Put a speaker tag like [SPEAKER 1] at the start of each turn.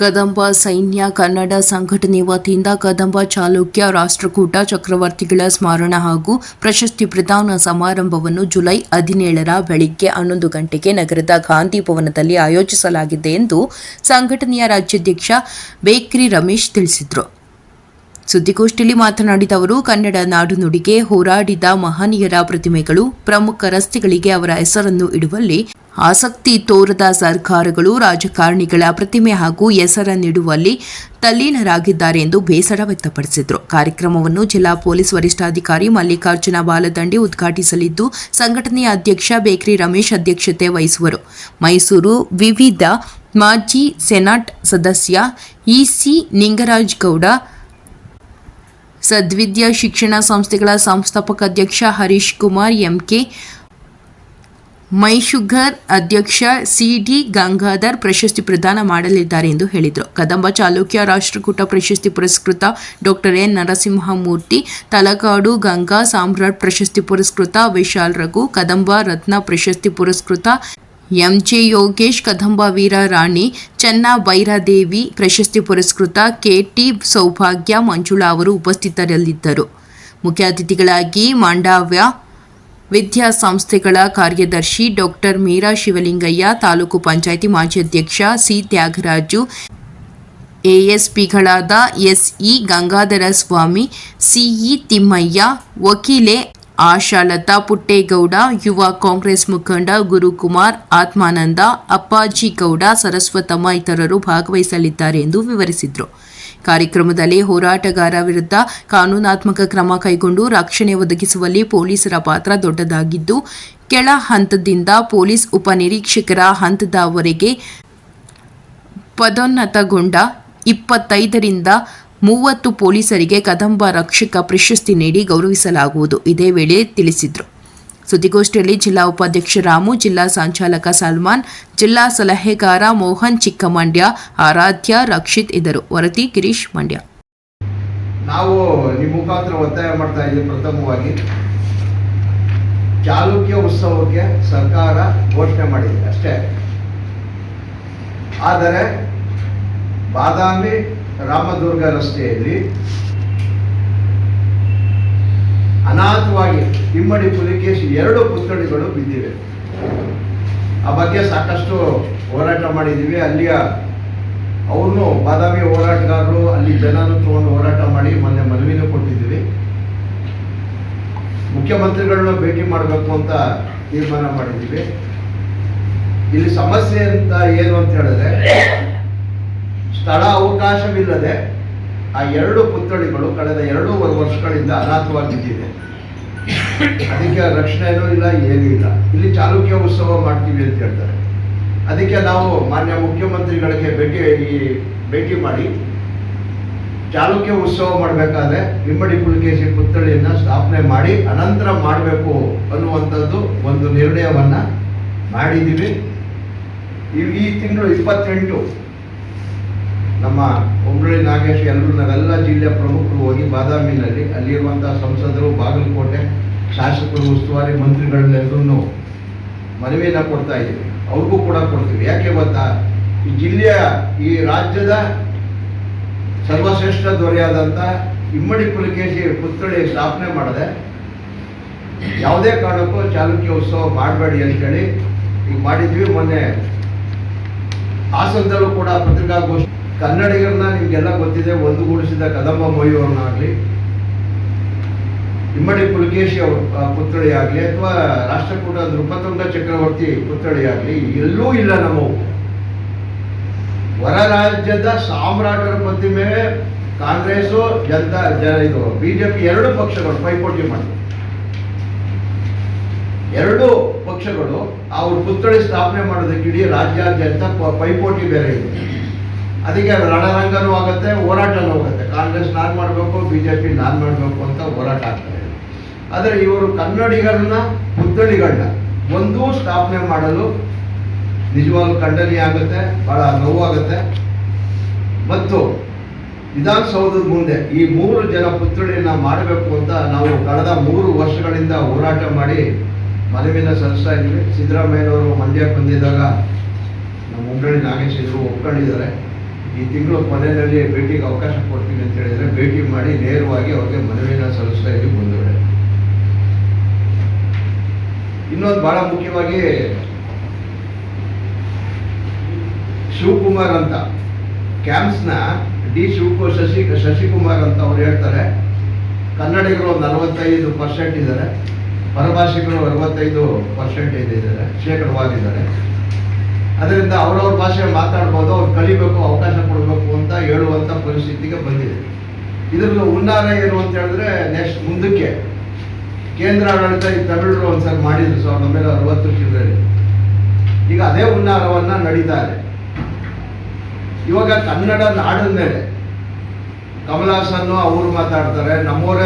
[SPEAKER 1] ಕದಂಬ ಸೈನ್ಯ, ಕನ್ನಡ ಸಂಘಟನೆ ವತಿಯಿಂದ ಕದಂಬ ಚಾಲುಕ್ಯ ರಾಷ್ಟ್ರಕೂಟ ಚಕ್ರವರ್ತಿಗಳ ಸ್ಮರಣ ಹಾಗೂ ಪ್ರಶಸ್ತಿ ಪ್ರದಾನ ಸಮಾರಂಭವನ್ನು ಜುಲೈ ಹದಿನೇಳರ ಬೆಳಿಗ್ಗೆ ಹನ್ನೊಂದು ಗಂಟೆಗೆ ನಗರದ ಗಾಂಧಿ ಭವನದಲ್ಲಿ ಆಯೋಜಿಸಲಾಗಿದೆ ಎಂದು ಸಂಘಟನೆಯ ರಾಜ್ಯಾಧ್ಯಕ್ಷ ಬೇಕ್ರಿ ರಮೇಶ್ ತಿಳಿಸಿದರು. ಸುದ್ದಿಗೋಷ್ಠಿಯಲ್ಲಿ ಮಾತನಾಡಿದ ಅವರು, ಕನ್ನಡ ನಾಡು ನುಡಿಗೆ ಹೋರಾಡಿದ ಮಹನೀಯರ ಪ್ರತಿಮೆಗಳು ಪ್ರಮುಖ ರಸ್ತೆಗಳಿಗೆ ಅವರ ಹೆಸರನ್ನು ಇಡುವಲ್ಲಿ ಆಸಕ್ತಿ ತೋರದ ಸರ್ಕಾರಗಳು ರಾಜಕಾರಣಿಗಳ ಪ್ರತಿಮೆ ಹಾಗೂ ಹೆಸರನ್ನಿಡುವಲ್ಲಿ ತಲ್ಲೀನರಾಗಿದ್ದಾರೆ ಎಂದು ಬೇಸರ ವ್ಯಕ್ತಪಡಿಸಿದರು. ಕಾರ್ಯಕ್ರಮವನ್ನು ಜಿಲ್ಲಾ ಪೊಲೀಸ್ ವರಿಷ್ಠಾಧಿಕಾರಿ ಮಲ್ಲಿಕಾರ್ಜುನ ಬಾಲದಂಡಿ ಉದ್ಘಾಟಿಸಲಿದ್ದು, ಸಂಘಟನೆಯ ಅಧ್ಯಕ್ಷ ಬೇಕ್ರಿ ರಮೇಶ್ ಅಧ್ಯಕ್ಷತೆ ವಹಿಸುವರು. ಮೈಸೂರು ವಿವಿಧ ಮಾಜಿ ಸೆನಾಟ್ ಸದಸ್ಯ ಇಸಿ ನಿಂಗರಾಜ್ ಗೌಡ, ಸದ್ವಿದ್ಯಾ ಶಿಕ್ಷಣ ಸಂಸ್ಥೆಗಳ ಸಂಸ್ಥಾಪಕ ಅಧ್ಯಕ್ಷ ಹರೀಶ್ ಕುಮಾರ್ ಎಂಕೆ ಮೈಶುಗರ್ ಅಧ್ಯಕ್ಷ ಸಿಡಿ ಗಂಗಾಧರ್ ಪ್ರಶಸ್ತಿ ಪ್ರದಾನ ಮಾಡಲಿದ್ದಾರೆ ಎಂದು ಹೇಳಿದರು. ಕದಂಬ ಚಾಲುಕ್ಯ ರಾಷ್ಟ್ರಕೂಟ ಪ್ರಶಸ್ತಿ ಪುರಸ್ಕೃತ ಡಾಕ್ಟರ್ ಎನ್. ನರಸಿಂಹಮೂರ್ತಿ, ತಲಕಾಡು ಗಂಗಾ ಸಾಮ್ರಾಟ್ ಪ್ರಶಸ್ತಿ ಪುರಸ್ಕೃತ ವಿಶಾಲ್ ರಘು, ಕದಂಬ ರತ್ನ ಪ್ರಶಸ್ತಿ ಪುರಸ್ಕೃತ ಎಂ. ಜೆ. ಯೋಗೇಶ್, ಕದಂಬ ವೀರ ರಾಣಿ, ಚೆನ್ನ ಭೈರಾದೇವಿ ಪ್ರಶಸ್ತಿ ಪುರಸ್ಕೃತ ಕೆ. ಟಿ. ಸೌಭಾಗ್ಯ ಮಂಜುಳಾ ಅವರು ಉಪಸ್ಥಿತರಲ್ಲಿದ್ದರು ಮುಖ್ಯ ಅತಿಥಿಗಳಾಗಿ ಮಾಂಡವ್ಯ ವಿದ್ಯಾಸಂಸ್ಥೆಗಳ ಕಾರ್ಯದರ್ಶಿ ಡಾಕ್ಟರ್ ಮೀರಾ ಶಿವಲಿಂಗಯ್ಯ, ತಾಲೂಕು ಪಂಚಾಯಿತಿ ಮಾಜಿ ಅಧ್ಯಕ್ಷ ಸಿ ತ್ಯಾಗರಾಜು, ಎಎಸ್ಪಿಗಳಾದ ಎಸ್ಇ ಗಂಗಾಧರ ಸ್ವಾಮಿ, ಸಿಇ ತಿಮ್ಮಯ್ಯ, ವಕೀಲೆ ಆಶಾಲತಾ ಪುಟ್ಟೇಗೌಡ, ಯುವ ಕಾಂಗ್ರೆಸ್ ಮುಖಂಡ ಗುರುಕುಮಾರ್, ಆತ್ಮಾನಂದ, ಅಪ್ಪಾಜಿ ಗೌಡ, ಸರಸ್ವತಮ್ಮ ಇತರರು ಭಾಗವಹಿಸಲಿದ್ದಾರೆ ಎಂದು ವಿವರಿಸಿದರು. ಕಾರ್ಯಕ್ರಮದಲ್ಲಿ ಹೋರಾಟಗಾರ ವಿರುದ್ಧ ಕಾನೂನಾತ್ಮಕ ಕ್ರಮ ಕೈಗೊಂಡು ರಕ್ಷಣೆ ಒದಗಿಸುವಲ್ಲಿ ಪೊಲೀಸರ ಪಾತ್ರ ದೊಡ್ಡದಾಗಿದ್ದು, ಕೆಳ ಹಂತದಿಂದ ಪೊಲೀಸ್ ಉಪನಿರೀಕ್ಷಕರ ಹಂತದವರೆಗೆ ಪದೋನ್ನತಗೊಂಡ ಇಪ್ಪತ್ತೈದರಿಂದ ಮೂವತ್ತು ಪೊಲೀಸರಿಗೆ ಕದಂಬ ರಕ್ಷಕ ಪ್ರಶಸ್ತಿ ನೀಡಿ ಗೌರವಿಸಲಾಗುವುದು. ಇದೇ ವೇಳೆ ತಿಳಿಸಿದರು. ಸುದ್ದಿಗೋಷ್ಠಿಯಲ್ಲಿ ಜಿಲ್ಲಾ ಉಪಾಧ್ಯಕ್ಷ ರಾಮು, ಜಿಲ್ಲಾ ಸಂಚಾಲಕ ಸಲ್ಮಾನ್, ಜಿಲ್ಲಾ ಸಲಹೆಗಾರ ಮೋಹನ್ ಚಿಕ್ಕಮಂಡ್ಯ, ಆರಾಧ್ಯ ರಕ್ಷಿತ್ ಇದ್ದರು. ವರತಿ ಗಿರೀಶ್ ಮಂಡ್ಯ.
[SPEAKER 2] ನಾವು ನಿಮ್ಮ ಮುಖಾಂತರ ಒತ್ತಾಯ ಮಾಡ್ತಾ ಇದ್ದೀವಿ ಪ್ರಥಮವಾಗಿ. ಚಾಲುಕ್ಯ ಉತ್ಸವಕ್ಕೆ ಸರ್ಕಾರ ಘೋಷಣೆ ಮಾಡಿದೆ ಅಷ್ಟೇ. ಆದರೆ ಬಾದಾಮಿ ರಾಮದುರ್ಗ ರಸ್ತೆಯಲ್ಲಿ ಅನಾಥವಾಗಿ ಇಮ್ಮಡಿ ಪುಲಿಕೇಶಿ ಎರಡು ಪುತ್ಥಳಿಗಳು ಬಿದ್ದಿವೆ. ಆ ಬಗ್ಗೆ ಸಾಕಷ್ಟು ಹೋರಾಟ ಮಾಡಿದ್ದೀವಿ. ಅಲ್ಲಿಯ ಅವ್ರನ್ನು ಬಾದಾಮಿ ಹೋರಾಟಗಾರರು, ಅಲ್ಲಿ ಜನನು ತಗೊಂಡು ಹೋರಾಟ ಮಾಡಿ ಮೊನ್ನೆ ಮನವಿನೂ ಕೊಟ್ಟಿದ್ದೀವಿ. ಮುಖ್ಯಮಂತ್ರಿಗಳನ್ನ ಭೇಟಿ ಮಾಡಬೇಕು ಅಂತ ತೀರ್ಮಾನ ಮಾಡಿದ್ದೀವಿ. ಇಲ್ಲಿ ಸಮಸ್ಯೆ ಅಂತ ಏನು ಅಂತ ಹೇಳಿದ್ರೆ, ಸ್ಥಳ ಅವಕಾಶವಿಲ್ಲದೆ ಆ ಎರಡು ಪುತ್ಥಳಿಗಳು ಕಳೆದ ಎರಡೂವರೆ ವರ್ಷಗಳಿಂದ ಅನಾಥವಾಗಿದ್ದಿದೆ ಅದಕ್ಕೆ ರಕ್ಷಣೆನೂ ಇಲ್ಲ, ಏನೂ ಇಲ್ಲ. ಇಲ್ಲಿ ಚಾಲುಕ್ಯ ಉತ್ಸವ ಮಾಡ್ತೀವಿ ಅಂತ ಹೇಳ್ತಾರೆ. ಅದಕ್ಕೆ ನಾವು ಮಾನ್ಯ ಮುಖ್ಯಮಂತ್ರಿಗಳಿಗೆ ಭೇಟಿ, ಈ ಭೇಟಿ ಮಾಡಿ ಚಾಲುಕ್ಯ ಉತ್ಸವ ಮಾಡಬೇಕಾದ್ರೆ ಇಮ್ಮಡಿ ಪುಲಕೇಶಿ ಪುತ್ಥಳಿಯನ್ನ ಸ್ಥಾಪನೆ ಮಾಡಿ ಅನಂತರ ಮಾಡಬೇಕು ಅನ್ನುವಂಥದ್ದು ಒಂದು ನಿರ್ಣಯವನ್ನ ಮಾಡಿದ್ದೀವಿ. ಈ ತಿಂಗಳು ಇಪ್ಪತ್ತೆಂಟು. ನಮ್ಮ ಕುಂಬಳಿ ನಾಗೇಶ್ ಎಲ್ಲರೂ ನಾವೆಲ್ಲ ಜಿಲ್ಲೆಯ ಪ್ರಮುಖರು ಹೋಗಿ ಬಾದಾಮಿನಲ್ಲಿ ಅಲ್ಲಿರುವಂಥ ಸಂಸದರು, ಬಾಗಲಕೋಟೆ ಶಾಸಕರು, ಉಸ್ತುವಾರಿ ಮಂತ್ರಿಗಳನ್ನೆಲ್ಲರೂ ಮನವಿಯನ್ನ ಕೊಡ್ತಾ ಇದ್ದೀವಿ. ಅವ್ರಿಗೂ ಕೂಡ ಕೊಡ್ತೀವಿ. ಯಾಕೆ ಗೊತ್ತಾ? ಈ ಜಿಲ್ಲೆಯ ಈ ರಾಜ್ಯದ ಸರ್ವಶ್ರೇಷ್ಠ ದೊರೆಯಾದಂಥ ಇಮ್ಮಡಿ ಪುಲಕೇಶಿ ಪುತ್ಥಳಿ ಸ್ಥಾಪನೆ ಮಾಡದೆ ಯಾವುದೇ ಕಾರಣಕ್ಕೂ ಚಾಲುಕ್ಯ ಉತ್ಸವ ಮಾಡಬೇಡಿ ಅಂತೇಳಿ ಈಗ ಮಾಡಿದ್ವಿ ಮೊನ್ನೆ ಹಾಸನದಲ್ಲೂ ಕೂಡ ಪತ್ರಿಕಾಗೋಷ್ಠಿ ಕನ್ನಡಿಗರನ್ನ ನಿಮಗೆಲ್ಲ ಗೊತ್ತಿದೆ ಒಂದುಗೂಡಿಸಿದ ಕದಂಬ ಮೊಯ್ಯವ್ರನ್ನಾಗ್ಲಿ ಇಮ್ಮಡಿ ಪುಲಕೇಶಿ ಅವರು ಪುತ್ಥಳಿ ಅಥವಾ ರಾಷ್ಟ್ರಕೂಟ ನೃಪತುಂಡ ಚಕ್ರವರ್ತಿ ಪುತ್ಥಳಿ ಎಲ್ಲೂ ಇಲ್ಲ ನಮ್ಮವು. ಹೊರ ರಾಜ್ಯದ ಸಾಮ್ರಾಟರ ಪ್ರತಿಮೆ ಕಾಂಗ್ರೆಸ್ಸು, ಜನತಾ, ಜನ ಇದು, ಬಿಜೆಪಿ ಎರಡು ಪಕ್ಷಗಳು ಪೈಪೋಟಿ ಮಾಡಿದ್ರು. ಎರಡು ಪಕ್ಷಗಳು, ಅವ್ರ ಪುತ್ಥಳಿ ಸ್ಥಾಪನೆ ಮಾಡೋದಕ್ಕೆ ಇಡೀ ರಾಜ್ಯಾದ್ಯಂತ ಪೈಪೋಟಿ ಬೇರೆ ಇದೆ ಅದಕ್ಕೆ ರಣರಂಗನೂ ಆಗುತ್ತೆ, ಹೋರಾಟನೂ ಆಗುತ್ತೆ. ಕಾಂಗ್ರೆಸ್ ನಾನ್ ಮಾಡಬೇಕು, ಬಿಜೆಪಿ ನಾನ್ ಮಾಡಬೇಕು ಅಂತ ಹೋರಾಟ ಆಗ್ತಾರೆ ಆದರೆ ಇವರು ಕನ್ನಡಿಗರನ್ನ ಪುತ್ಥಳಿಗಳನ್ನ ಒಂದೂ ಸ್ಥಾಪನೆ ಮಾಡಲು ನಿಜವಾಗ್ಲೂ ಖಂಡನೀಯ ಆಗುತ್ತೆ ಭಾಳ ನೋವಾಗುತ್ತೆ ಮತ್ತು ವಿಧಾನಸೌಧದ ಮುಂದೆ ಈ ಮೂರು ಜನ ಪುತ್ಥಳಿಯನ್ನ ಮಾಡಬೇಕು ಅಂತ ನಾವು ಕಳೆದ ಮೂರು ವರ್ಷಗಳಿಂದ ಹೋರಾಟ ಮಾಡಿ ಮನವಿನ ಸಲ್ಲಿಸ್ತಾ ಇದ್ದೀವಿ. ಸಿದ್ದರಾಮಯ್ಯನವರು ಮಂಡ್ಯಕ್ಕೆ ಬಂದಿದ್ದಾಗ ನಮ್ಮ ಉಂಡಳಿ ನಾಗೇಶ್ ಇದ್ರು ಒಪ್ಕೊಂಡಿದ್ದಾರೆ. ಈ ತಿಂಗಳು ಕೊನೆಯಲ್ಲಿ ಭೇಟಿಗೆ ಅವಕಾಶ ಕೊಡ್ತೀನಿ ಅಂತ ಹೇಳಿದ್ರೆ ಭೇಟಿ ಮಾಡಿ ನೇರವಾಗಿ ಅವ್ರಿಗೆ ಮನವಿನ ಸಲ್ಲಿಸ್ತಾ ಇದ್ದೀವಿ ಬಂಧುಗಳೇ ಇನ್ನೊಂದು ಬಹಳ ಮುಖ್ಯವಾಗಿ ಶಿವಕುಮಾರ್ ಅಂತ. ಕ್ಯಾಂಪ್ಸ್ನ ಡಿ ಶಿವಕುಮಾರ್, ಶಶಿ ಶಶಿಕುಮಾರ್ ಅಂತ ಅವ್ರು ಹೇಳ್ತಾರೆ. ಕನ್ನಡಿಗರು ನಲವತ್ತೈದು ಪರ್ಸೆಂಟ್ ಇದ್ದಾರೆ. ಪರಭಾಷಿಕರು ಅರವತ್ತೈದು ಪರ್ಸೆಂಟೇಜ್ ಇದ್ದಾರೆ. ಶೇಕಡವಾಗಿದ್ದಾರೆ ಅದರಿಂದ ಅವರವ್ರ ಭಾಷೆ ಅವ್ರು ಕಲಿಬೇಕು ಅವಕಾಶ ಕೊಡಬೇಕು ಅಂತ ಹೇಳುವಂಥ ಪರಿಸ್ಥಿತಿಗೆ ಬಂದಿದೆ. ಇದ್ರದ್ದು ಹುನ್ನಾರ ಏನು ಅಂತ ಹೇಳಿದ್ರೆ ನೆಕ್ಸ್ಟ್ ಮುಂದಕ್ಕೆ ಕೇಂದ್ರ ಆಡಳಿತ ಈ ತಮಿಳರು ಒಂದ್ಸಲ ಮಾಡಿದ್ರು, ಸಾವಿರದ ಒಂಬೈನೂರ ಅರವತ್ತು ಚಿಲ್ಲರೆ ಈಗ ಅದೇ ಹುನ್ನಾರವನ್ನ ನಡೀತಾ ಇದೆ. ಇವಾಗ ಕನ್ನಡ ನಾಡಿನ ಮೇಲೆ ಕಮಲಾಸನ್ನು ಅವರು ಮಾತಾಡ್ತಾರೆ, ನಮ್ಮವರೇ